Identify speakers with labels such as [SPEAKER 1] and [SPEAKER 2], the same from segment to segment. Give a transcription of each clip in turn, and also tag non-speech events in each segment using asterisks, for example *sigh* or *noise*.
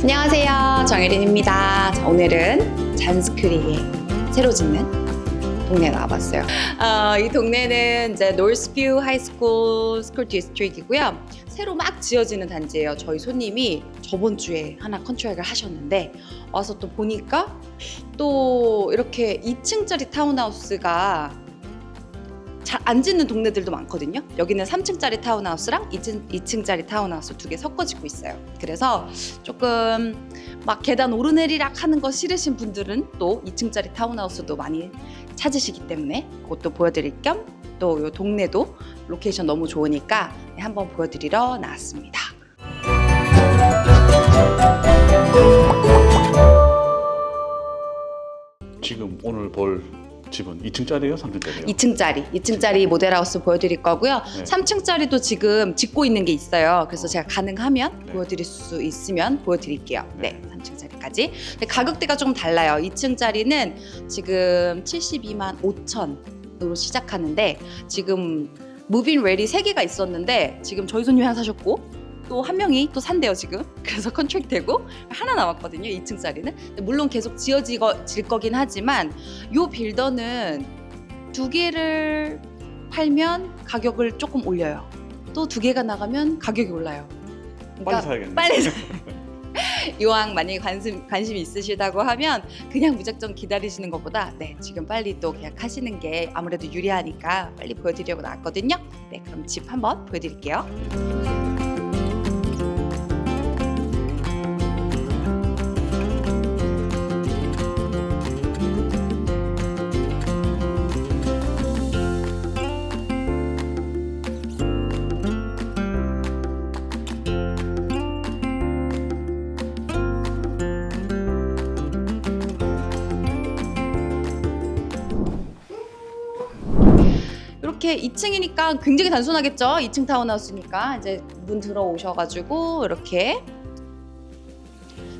[SPEAKER 1] 안녕하세요. 정혜린입니다. 자, 오늘은 잔스크리에 새로 짓는 동네 나와봤어요. 어, 이 동네는 이제 노스뷰 하이스쿨 스쿨 디스트릭이고요. 새로 막 지어지는 단지예요. 저희 손님이 저번 주에 하나 컨트랙을 하셨는데 와서 또 보니까 또 이렇게 2층짜리 타운하우스가 잘 안 짓는 동네들도 많거든요. 여기는 3층짜리 타운하우스랑 2층, 2층 짜리 타운하우스 두 개 섞어 짓고 있어요. 그래서 조금 막 계단 오르내리락 하는 거 싫으신 분들은 또 2층짜리 타운하우스도 많이 찾으시기 때문에 그것도 보여드릴 겸 또 이 동네도 로케이션 너무 좋으니까 한번 보여드리러 나왔습니다.
[SPEAKER 2] 지금 오늘 볼 집은 2층짜리예요, 3층짜리예요?
[SPEAKER 1] 2층짜리, 2층짜리 모델하우스 보여드릴 거고요.
[SPEAKER 2] 네.
[SPEAKER 1] 3층짜리도 지금 짓고 있는 게 있어요. 그래서 제가 가능하면
[SPEAKER 2] 네.
[SPEAKER 1] 보여드릴 수 있으면 보여드릴게요. 네,
[SPEAKER 2] 네.
[SPEAKER 1] 3층짜리까지. 근데 가격대가 조금 달라요. 2층짜리는 지금 72만 5천으로 시작하는데 지금 무빈 레디 3개가 있었는데 지금 저희 손님이 하나 사셨고 또 한 명이 또 산대요 지금 *laughs* 그래서 컨트랙 되고 하나 남았거든요 2층짜리는 근데 물론 계속 지어질 거긴 하지만 요 빌더는 두 개를 팔면 가격을 조금 올려요. 또 두 개가 나가면 가격이 올라요.
[SPEAKER 2] 빨리
[SPEAKER 1] 그러니까
[SPEAKER 2] 사야겠네.
[SPEAKER 1] 빨리 사- *laughs* *laughs* 이왕 만약에 관심 관심이 있으시다고 하면 그냥 무작정 기다리시는 것보다 네 지금 빨리 또 계약하시는 게 아무래도 유리하니까 빨리 보여드리려고 나왔거든요. 네 그럼 집 한번 보여드릴게요. 이렇게 2층이니까 굉장히 단순하겠죠? 2층 타운하우스니까 이제 문 들어오셔가지고 이렇게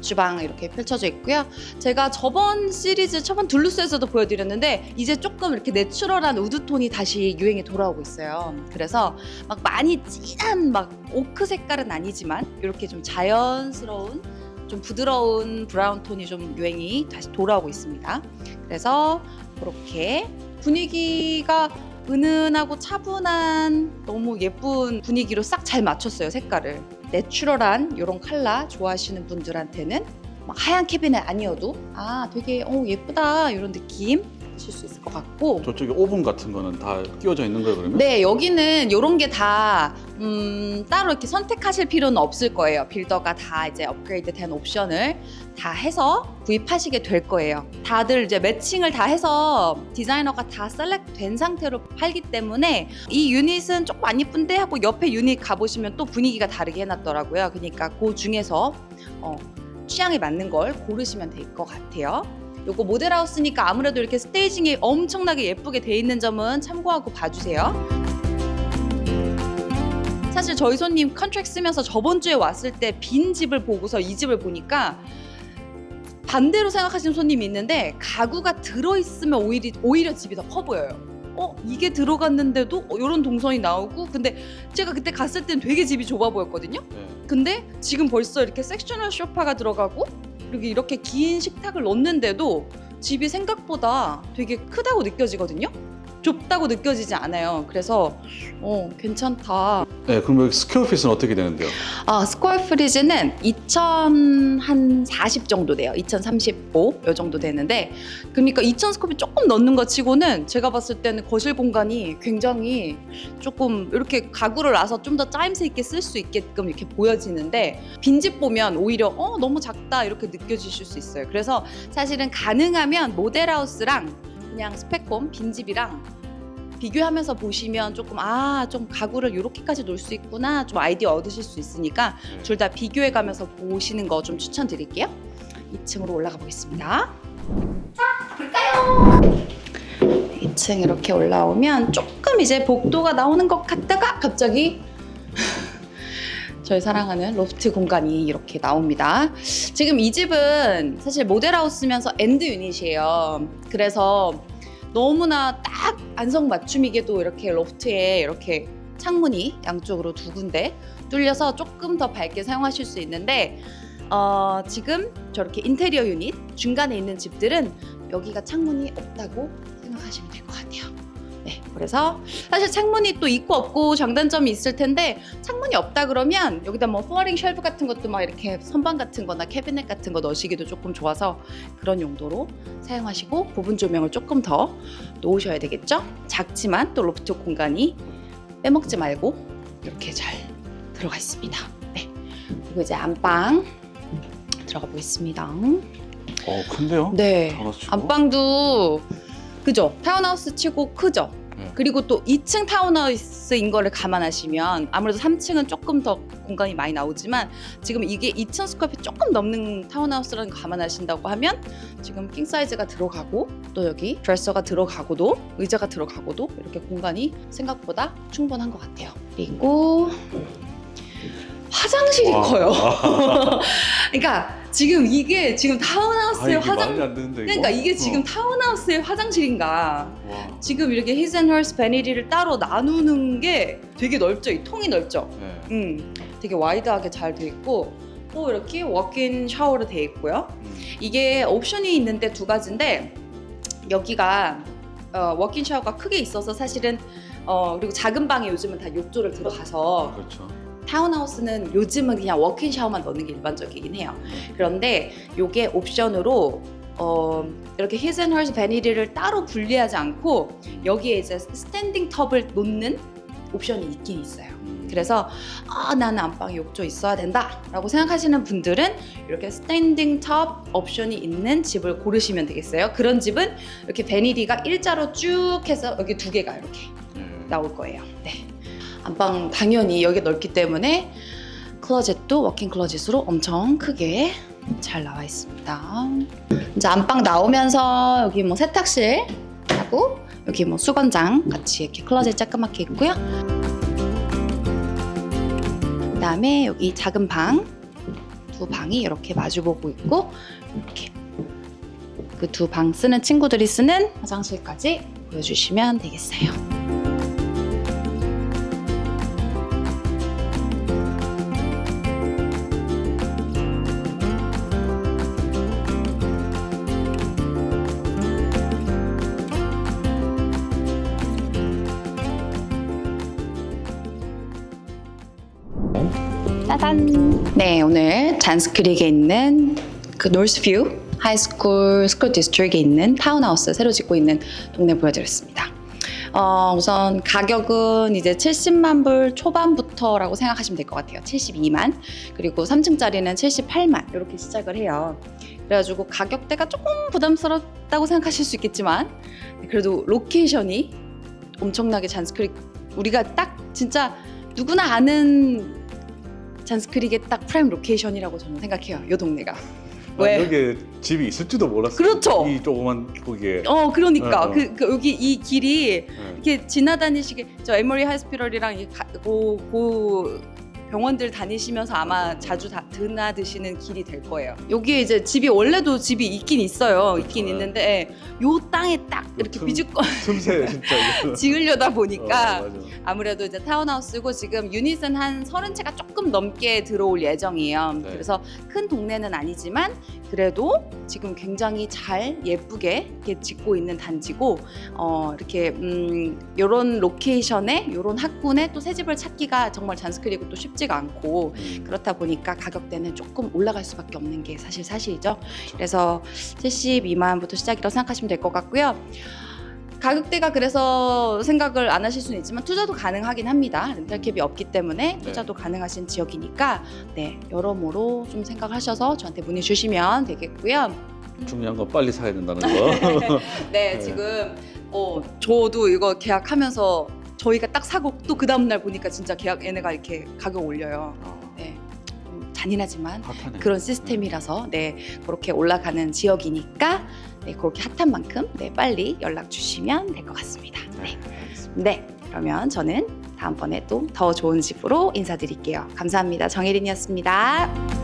[SPEAKER 1] 주방 이렇게 펼쳐져 있고요. 제가 저번 시리즈 저번 둘루스에서도 보여드렸는데 이제 조금 이렇게 내추럴한 우드톤이 다시 유행에 돌아오고 있어요. 그래서 막 많이 진한 막 오크 색깔은 아니지만 이렇게 좀 자연스러운 좀 부드러운 브라운 톤이 좀 유행이 다시 돌아오고 있습니다. 그래서 그렇게 분위기가 은은하고 차분한 너무 예쁜 분위기로 딱잘 맞췄어요 색깔을. 내추럴한 이런 컬러 좋아하시는 분들한테는 막 하얀 캐비넷 아니어도 아 되게 어 예쁘다 이런 느낌 하실 수 있을 것 같고
[SPEAKER 2] 저쪽에 오븐 같은 거는 다 끼워져 있는 거예요, 그러면?
[SPEAKER 1] 네, 여기는 이런 게다 음, 따로 이렇게 선택하실 필요는 없을 거예요. 빌더가 다 이제 업그레이드 된 옵션을 다 해서 구입하시게 될 거예요. 다들 이제 매칭을 다 해서 디자이너가 다 셀렉트 된 상태로 팔기 때문에 이 유닛은 조금 안 이쁜데 하고 옆에 유닛 가보시면 또 분위기가 다르게 해놨더라고요. 그러니까 그 중에서 어, 취향에 맞는 걸 고르시면 될 것 같아요. 요거 모델하우스니까 아무래도 이렇게 스테이징이 엄청나게 예쁘게 돼 있는 점은 참고하고 봐주세요. 사실 저희 손님 컨트랙 쓰면서 저번 주에 왔을 때 빈 집을 보고서 이 집을 보니까 반대로 생각하시는 손님이 있는데 가구가 들어있으면 오히려, 오히려 집이 더 커 보여요. 어 이게 들어갔는데도 이런 동선이 나오고 근데 제가 그때 갔을 땐 되게 집이 좁아 보였거든요.
[SPEAKER 2] 네.
[SPEAKER 1] 근데 지금 벌써 이렇게 섹셔널 소파가 들어가고 여기 이렇게 긴 식탁을 넣는데도 집이 생각보다 되게 크다고 느껴지거든요. 좁다고 느껴지지 않아요. 그래서 어 괜찮다.
[SPEAKER 2] 네, 그럼 여기 스퀘어 핏은 어떻게 되는데요?
[SPEAKER 1] 아 스퀘어 프리즈는 2040 정도 돼요. 2035 요 정도 되는데 그러니까 2000 스퀘어핏 조금 넣는 것 치고는 제가 봤을 때는 거실 공간이 굉장히 조금 이렇게 가구를 놔서 좀 더 짜임새 있게 쓸 수 있게끔 이렇게 보여지는데 빈집 보면 오히려 어 너무 작다 이렇게 느껴지실 수 있어요. 그래서 사실은 가능하면 모델하우스랑 그냥 스펙홈 빈집이랑 비교하면서 보시면 조금 아 좀 가구를 이렇게까지 놓을 수 있구나 좀 아이디어 얻으실 수 있으니까
[SPEAKER 2] 네.
[SPEAKER 1] 둘다 비교해 가면서 보시는 거 좀 추천드릴게요. 2층으로 올라가 보겠습니다. 자, 볼까요? 2층 이렇게 올라오면 조금 이제 복도가 나오는 것 같다가 갑자기 저희 사랑하는 로프트 공간이 이렇게 나옵니다. 지금 이 집은 사실 모델하우스면서 엔드 유닛이에요. 그래서 너무나 딱 안성맞춤이게도 이렇게 로프트에 이렇게 창문이 양쪽으로 두 군데 뚫려서 조금 더 밝게 사용하실 수 있는데 어, 지금 저렇게 인테리어 유닛 중간에 있는 집들은 여기가 창문이 없다고 생각하시면 될 것 같아요. 네, 그래서 사실 창문이 또 있고 없고 장단점이 있을 텐데 창문이 없다 그러면 여기다 뭐 플러링 쉘프 같은 것도 막 이렇게 선반 같은 거나 캐비넷 같은 거 넣으시기도 조금 좋아서 그런 용도로 사용하시고 부분 조명을 조금 더 놓으셔야 되겠죠? 작지만 또 로프트 공간이 빼먹지 말고 이렇게 잘 들어가 있습니다. 네. 그리고 이제 안방 들어가 보겠습니다.
[SPEAKER 2] 어 큰데요?
[SPEAKER 1] 네.
[SPEAKER 2] 치고?
[SPEAKER 1] 안방도 그죠? 타운하우스 치고 크죠?
[SPEAKER 2] 네.
[SPEAKER 1] 그리고 또 2층 타운하우스인 거를 감안하시면 아무래도 3층은 조금 더 공간이 많이 나오지만 지금 이게 2층 스퀘어핏 조금 넘는 타운하우스라는 거 감안하신다고 하면 지금 킹 사이즈가 들어가고 또 여기 드레서가 들어가고도 의자가 들어가고도 이렇게 공간이 생각보다 충분한 것 같아요. 그리고 화장실이
[SPEAKER 2] 와.
[SPEAKER 1] 커요. *laughs* 그러니까 지금 이게 지금
[SPEAKER 2] 아
[SPEAKER 1] 타운하우스의
[SPEAKER 2] 이게
[SPEAKER 1] 화장
[SPEAKER 2] 말이 안 되는데 이거?
[SPEAKER 1] 그러니까 이게 지금
[SPEAKER 2] 어.
[SPEAKER 1] 타운하우스의 화장실인가?
[SPEAKER 2] 와.
[SPEAKER 1] 지금 이렇게 히즈 앤 헐스 베니리를 따로 나누는 게 되게 넓죠. 이 통이 넓죠.
[SPEAKER 2] 네.
[SPEAKER 1] 음, 되게 와이드하게 잘 돼 있고 또 이렇게 워크인 샤워로 돼 있고요.
[SPEAKER 2] 음.
[SPEAKER 1] 이게 옵션이 있는데 두 가지인데 여기가 어, 워크인 샤워가 크게 있어서 사실은 어, 그리고 작은 방에 요즘은 다 욕조를 들어가서
[SPEAKER 2] 그렇죠.
[SPEAKER 1] 타운하우스는 요즘은 그냥 워크인 샤워만 넣는 게 일반적이긴 해요. 그런데 이게 옵션으로 어, 이렇게 히즈앤헐스 베니리를 따로 분리하지 않고 여기에 이제 스탠딩 텁을 놓는 옵션이 있긴 있어요.
[SPEAKER 2] 음.
[SPEAKER 1] 그래서 아 나는 안방에 욕조 있어야 된다라고 생각하시는 분들은 이렇게 스탠딩 텁 옵션이 있는 집을 고르시면 되겠어요. 그런 집은 이렇게 베니리가 일자로 쭉 해서 여기 두 개가 이렇게
[SPEAKER 2] 네.
[SPEAKER 1] 나올 거예요. 네. 안방 당연히 여기 넓기 때문에 클로젯도 워킹 클로젯으로 엄청 크게 잘 나와 있습니다. 이제 안방 나오면서 여기 뭐 세탁실 하고 여기 뭐 수건장 같이 이렇게 클로젯 조그맣게 있고요. 그다음에 여기 작은 방 두 방이 이렇게 마주보고 있고 이렇게 그 두 방 쓰는 친구들이 쓰는 화장실까지 보여주시면 되겠어요. 짜잔! 네, 오늘 잔스크릭에 있는 그 노스뷰 하이스쿨 스쿨 디스트릭에 있는 타운하우스 새로 짓고 있는 동네 보여드렸습니다. 어, 우선 가격은 이제 70만 불 초반부터라고 생각하시면 될 것 같아요. 72만. 그리고 3층짜리는 78만. 이렇게 시작을 해요. 그래가지고 가격대가 조금 부담스럽다고 생각하실 수 있겠지만, 그래도 로케이션이 엄청나게 잔스크릭, 우리가 딱 진짜 누구나 아는 잔스크릭의 딱 프라임 로케이션이라고 저는 생각해요. 이 동네가.
[SPEAKER 2] 아,
[SPEAKER 1] 왜?
[SPEAKER 2] 여기에 집이 있을지도 몰랐어요.
[SPEAKER 1] 그렇죠.
[SPEAKER 2] 이 조그만 거기에.
[SPEAKER 1] 어, 그러니까
[SPEAKER 2] 어, 어.
[SPEAKER 1] 그, 그 여기 이 길이
[SPEAKER 2] 네.
[SPEAKER 1] 이렇게 지나다니시게 저 에머리 하이스피럴이랑 이 가- 고, 고 병원들 다니시면서 아마 자주 다 드나드시는 길이 될 거예요. 여기에 이제 집이 원래도 집이 있긴 있어요. 있긴
[SPEAKER 2] 네.
[SPEAKER 1] 있는데 예, 요 땅에 딱 이렇게
[SPEAKER 2] 틈-
[SPEAKER 1] 비집거
[SPEAKER 2] 틈새 진짜 이거. *laughs*
[SPEAKER 1] 지으려다
[SPEAKER 2] 어,
[SPEAKER 1] 보니까
[SPEAKER 2] 맞아.
[SPEAKER 1] 아무래도 이제 타운하우스고 지금 유닛은 한 서른 채가 조금 넘게 들어올 예정이에요.
[SPEAKER 2] 네.
[SPEAKER 1] 그래서 큰 동네는 아니지만 그래도 지금 굉장히 잘 예쁘게 이렇게 짓고 있는 단지고 어, 이렇게 음, 이런 로케이션에 이런 학군에 또 새 집을 찾기가 정말 잔스크리고 또 쉽지 가 않고
[SPEAKER 2] 음.
[SPEAKER 1] 그렇다 보니까 가격대는 조금 올라갈 수밖에 없는 게 사실 사실이죠.
[SPEAKER 2] 그렇죠.
[SPEAKER 1] 그래서 72만부터 시작이라고 생각하시면 될 것 같고요. 가격대가 그래서 생각을 안 하실 수는 있지만 투자도 가능하긴 합니다. 렌탈캡이 없기 때문에 투자도 가능하신 지역이니까 네 여러모로 좀 생각하셔서 저한테 문의 주시면 되겠고요.
[SPEAKER 2] 중요한 건 빨리 사야 된다는 거. *laughs*
[SPEAKER 1] 네,
[SPEAKER 2] 네.
[SPEAKER 1] 지금 어 저도 이거 계약하면서 저희가 딱 사고 또 그 다음 날 보니까 진짜 계약 얘네가 이렇게 가격 올려요.
[SPEAKER 2] 어,
[SPEAKER 1] 네, 좀 잔인하지만
[SPEAKER 2] 핫하네.
[SPEAKER 1] 그런 시스템이라서 네 그렇게 올라가는 지역이니까 네 그렇게 핫한 만큼 네 빨리 연락 주시면 될 것 같습니다. 네.
[SPEAKER 2] 네, 알겠습니다.
[SPEAKER 1] 네 그러면 저는 다음번에 또 더 좋은 집으로 인사드릴게요. 감사합니다. 정혜린이었습니다.